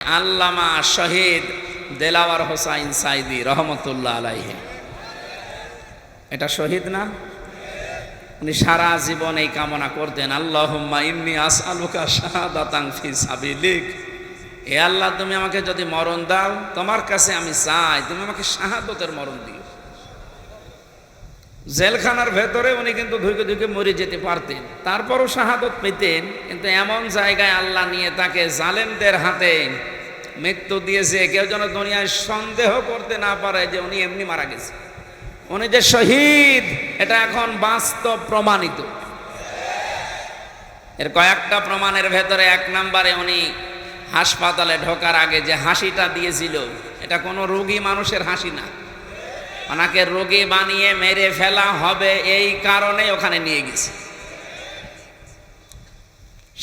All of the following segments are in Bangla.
আল্লামা শহীদ দেলাওয়ার হোসাইন সাইদি রহমতুল্লাহ আলাইহে। এটা শহীদ না? উনি সারা জীবন এই কামনা করতেন, আল্লাহুম্মা ইন্নি আসআলুকা শাহাদাতান ফি সাবিলিক। এ আল্লাহ, তুমি আমাকে যদি মরণ দাও, তোমার কাছে আমি চাই, তুমি আমাকে শাহাদতের মরণ দিও। জেলখানার ভেতরে উনি কিন্তু ধুকে ধুকে মরে যেতে পারতেন। তারপরও শাহাদত পেতেন, কিন্তু এমন জায়গায় আল্লাহ নিয়ে তাকে জালেমদের হাতে মৃত্যু দিয়েছে, কেউ যেন দুনিয়ায় সন্দেহ করতে না পারে যে উনি এমনি মারা গেছে। উনি যে শহীদ, এটা এখন বাস্তব প্রমাণিত। এর কয়েকটা প্রমাণের ভেতরে এক নম্বরে উনি হাসপাতালে ঢোকার আগে যে হাসিটা দিয়েছিল, এটা কোনো রোগী মানুষের হাসি না। ওনাকে রোগী বানিয়ে মেরে ফেলা হবে এই কারণে ওখানে নিয়ে গেছে।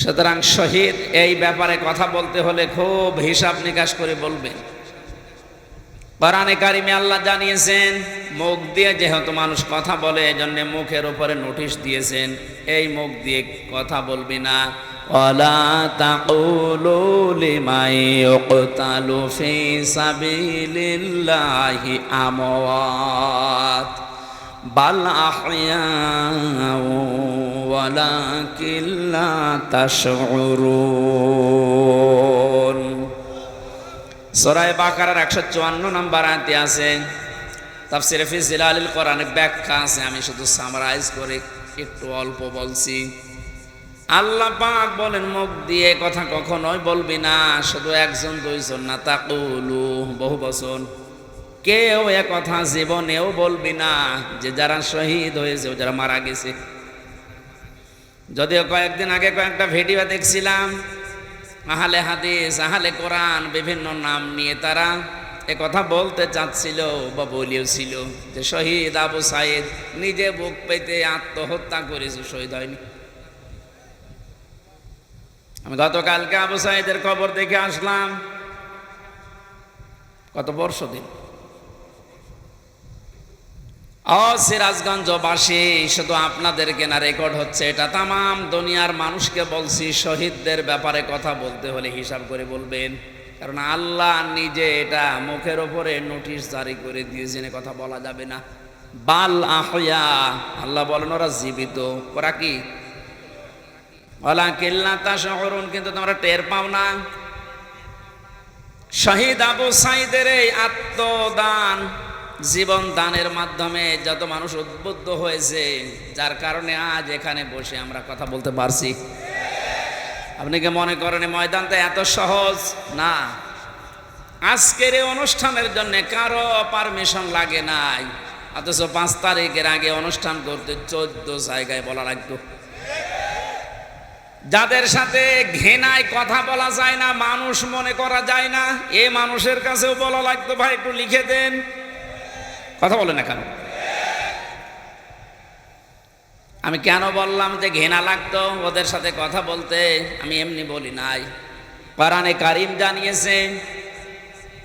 সুতরাং শহীদ, এই ব্যাপারে কথা বলতে হলে খুব হিসাব নিকাশ করে বলবেন। কোরআনে কারিমে আল্লাহ জানিয়েছেন, মুখ দিয়ে যেহেতু মানুষ কথা বলে, এজন্য মুখের উপরে নোটিশ দিয়েছেন, এই মুখ দিয়ে কথা বলবি না। ওয়ালা তাকুলু লিমান ইউকতালু ফি সাবিলিল্লাহি আমওয়াত বাল আহইয়াউ ওয়ালাকিন লা তাশউরুন সরাই বাকারার একশো চুয়ান্ন নম্বর আয়তে আছে তাফসিরে ফি জিলালিল কোরআনে ব্যাখ্যা আছে আমি শুধু সামারাইজ করে একটু অল্প বলছি। আল্লাহ পাক বলেন, মুখ দিয়ে কথা কখনোই বলবি না, শুধু একজন দুইজন না। তাকুলু, বহু বছর কেউ এ কথা জীবনেও বলবি না, যে যারা শহীদ হয়েছে, যারা মারা গেছে। যদিও কয়েকদিন আগে কয়েকটা ভিডিও দেখছিলাম, আহলে হাদিস, আহলে কোরআন, বিভিন্ন নাম নিয়ে তারা এ কথা বলতে চাচ্ছিল বা বলিয়েছিল যে শহীদ আবু সাইদ নিজে বুক পেতে আত্মহত্যা করেছে, শহীদ হয়নি। আমি গতকালকে আবু সাইদের খবর দেখে আসলাম। কত বর্ষ দিন। ও সিরাজগঞ্জবাসী, শুধু আপনাদেরকে না রেকর্ড হচ্ছে এটা। তামাম দুনিয়ার মানুষকে বলছি, শহীদদের ব্যাপারে কথা বলতে হলে হিসাব করে বলবেন। কারণ আল্লাহ নিজে এটা মুখের ওপরে নোটিশ জারি করে দিয়েছেন কথা বলা যাবে না। বাল আহয়া, আল্লাহ বলেন ওরা জীবিত। ওরা কি? ওলা কিল্লা তা শহরুন কিন্তু তোমরা টের পাও না শহীদ আবু সাইদের এই আত্মদান, জীবন দানের মাধ্যমে যত মানুষ উদ্বুদ্ধ হয়েছে, যার কারণে আজ এখানে বসে আমরা কথা বলতে পারছি। আপনি কি মনে করেন ময়দানটা এত সহজ? না। আজকের এই অনুষ্ঠানের জন্য কারও পারমিশন লাগে নাই। অথচ পাঁচ তারিখের আগে অনুষ্ঠান করতে চোদ্দ জায়গায় বলা লাগতো। যাদের সাথে ঘেনায় কথা বলা যায় না, মানুষ মনে করা যায় না, এ মানুষের কাছেও বলা লাগতো, ভাই, একটু লিখে দেন। কথা বলেন না কেন? আমি কেন বললাম যে ঘেনা লাগতো ওদের সাথে কথা বলতে? আমি এমনি বলি নাই। কোরআনে কারিম জানিয়েছে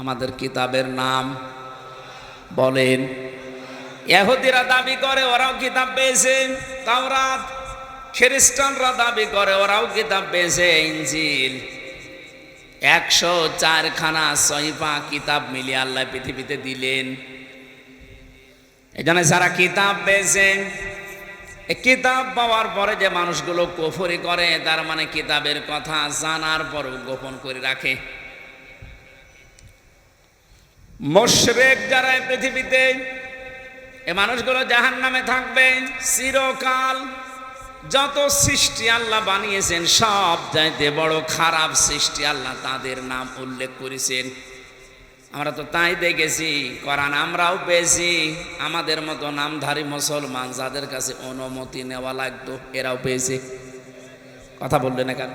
আমাদের কিতাবের নাম। বলেন এহুদিরা দাবি করে, ওরাও কিতাব পেয়েছে তাওরাত। খ্রিস্টানরা দাবি করে, ওরাও কিতাব পেয়েছে ইঞ্জিল একশো চারখানা সহিফা কিতাব মিলিয়ে আল্লাহ পৃথিবীতে দিলেন। এই জন্য যারা কিতাব পেয়েছে কিতাব পাওয়ার পরে যে মানুষগুলো কফরি করে, তার মানে কিতাবের কথা জানার পরও গোপন করে রাখে। মোশরেক যারা পৃথিবীতে, এ মানুষগুলো জাহান নামে থাকবে, চিরকাল যত সৃষ্টি আল্লাহ বানিয়েছেন, সব চাইতে বড় খারাপ সৃষ্টি আল্লাহ তাদের নাম উল্লেখ করেছেন। আমরা তো তাই দেখেছি করান আমরাও পেয়েছি, আমাদের মতো নামধারী মুসলমান যাদের কাছে অনুমতি নেওয়া লাগতো, এরাও পেয়েছে। কথা বললেন না কেন?